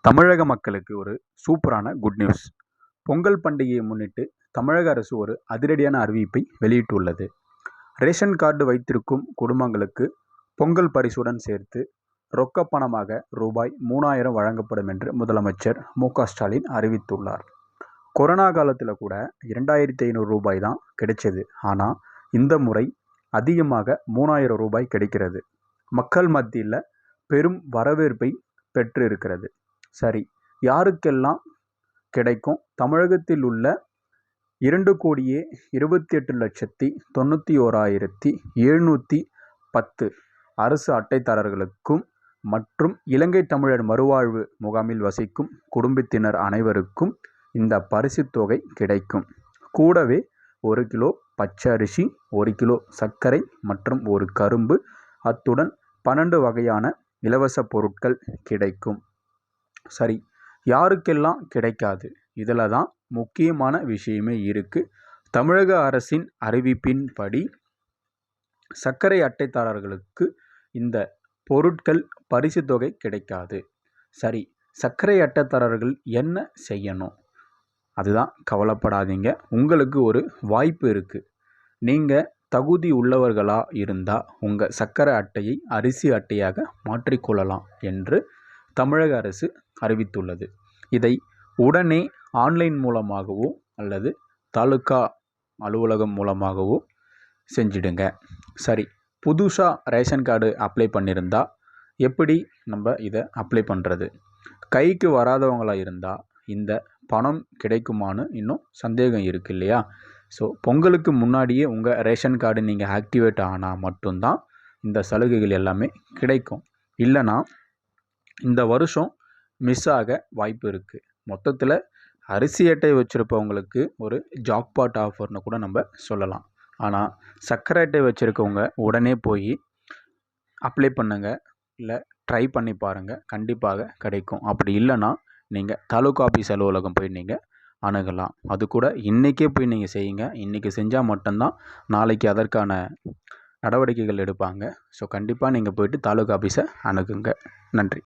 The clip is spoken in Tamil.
தமிழக மக்களுக்கு ஒரு சூப்பரான குட் நியூஸ் பொங்கல் பண்டிகையை முன்னிட்டு தமிழக அரசு ஒரு அதிரடியான அறிவிப்பை வெளியிட்டுள்ளது. ரேஷன் கார்டு வைத்திருக்கும் குடும்பங்களுக்கு பொங்கல் பரிசுடன் சேர்த்து ரொக்க பணமாக ரூபாய் மூணாயிரம் வழங்கப்படும் என்று முதலமைச்சர் மு ஸ்டாலின் அறிவித்துள்ளார். கொரோனா காலத்தில் கூட இரண்டாயிரத்தி ஐநூறு ரூபாய் தான் கிடைச்சது. ஆனால் இந்த முறை அதிகமாக மூணாயிரம் ரூபாய் கிடைக்கிறது. மக்கள் மத்தியில் பெரும் வரவேற்பை பெற்று இருக்கிறது சரி. யாருக்கெல்லாம் கிடைக்கும்? தமிழகத்தில் உள்ள இரண்டு கோடியே இருபத்தி எட்டு லட்சத்தி தொண்ணூற்றி ஓராயிரத்தி எழுநூற்றி பத்து அரசு அட்டைதாரர்களுக்கும் மற்றும் இலங்கை தமிழர் மறுவாழ்வு முகாமில் வசிக்கும் குடும்பத்தினர் அனைவருக்கும் இந்த பரிசுத் தொகை கிடைக்கும். கூடவே ஒரு கிலோ பச்சை அரிசி ஒரு கிலோ சர்க்கரை மற்றும் ஒரு கரும்பு அத்துடன் பன்னெண்டு வகையான இலவச பொருட்கள் கிடைக்கும். சரி யாருக்கெல்லாம் கிடைக்காது? இதில் தான் முக்கியமான விஷயமே இருக்குது தமிழக அரசின் அறிவிப்பின்படி சர்க்கரை அட்டைதாரர்களுக்கு இந்த பொருட்கள் பரிசு தொகை கிடைக்காது. சரி சர்க்கரை அட்டைதாரர்கள் என்ன செய்யணும்? அதுதான் கவலைப்படாதீங்க. உங்களுக்கு ஒரு வாய்ப்பு இருக்குது நீங்கள் தகுதி உள்ளவர்களாக இருந்தால் உங்கள் சர்க்கரை அட்டையை அரிசி அட்டையாக மாற்றிக்கொள்ளலாம் என்று தமிழக அரசு அறிவித்துள்ளது. இதை உடனே ஆன்லைன் மூலமாகவோ அல்லது தாலுக்கா அலுவலகம் மூலமாகவோ செஞ்சிடுங்க. சரி புதுசாக ரேஷன் கார்டு அப்ளை பண்ணியிருந்தா எப்படி நம்ம இதை அப்ளை பண்ணுறது கைக்கு வராதவங்களாக இருந்தால் இந்த பணம் கிடைக்குமான்னு இன்னும் சந்தேகம் இருக்குது இல்லையா? ஸோ பொங்கலுக்கு முன்னாடியே உங்கள் ரேஷன் கார்டு நீங்கள் ஆக்டிவேட் ஆனால் மட்டும்தான் இந்த சலுகைகள் எல்லாமே கிடைக்கும். இல்லைனா இந்த வருஷம் மிஸ் ஆக வாய்ப்பு இருக்குது மொத்தத்தில் அரிசி அட்டை வச்சுருப்பவங்களுக்கு ஒரு ஜாக்பாட் ஆஃபர்னு கூட நம்ம சொல்லலாம். ஆனால் சர்க்கரை அட்டை வச்சுருக்கவங்க உடனே போய் அப்ளை பண்ணுங்கள் இல்லை ட்ரை பண்ணி பாருங்கள் கண்டிப்பாக கிடைக்கும். அப்படி இல்லைன்னா நீங்கள் தாலுகா ஆஃபீஸ் அலுவலகம் போய் நீங்கள் அணுகலாம். அது கூட இன்றைக்கே போய் நீங்கள் செய்யுங்க. இன்றைக்கி செஞ்சால் மட்டும்தான் நாளைக்கு அதற்கான நடவடிக்கைகள் எடுப்பாங்க. ஸோ கண்டிப்பாக நீங்கள் போய்ட்டு தாலுகா ஆஃபீஸை அணுகுங்க. நன்றி.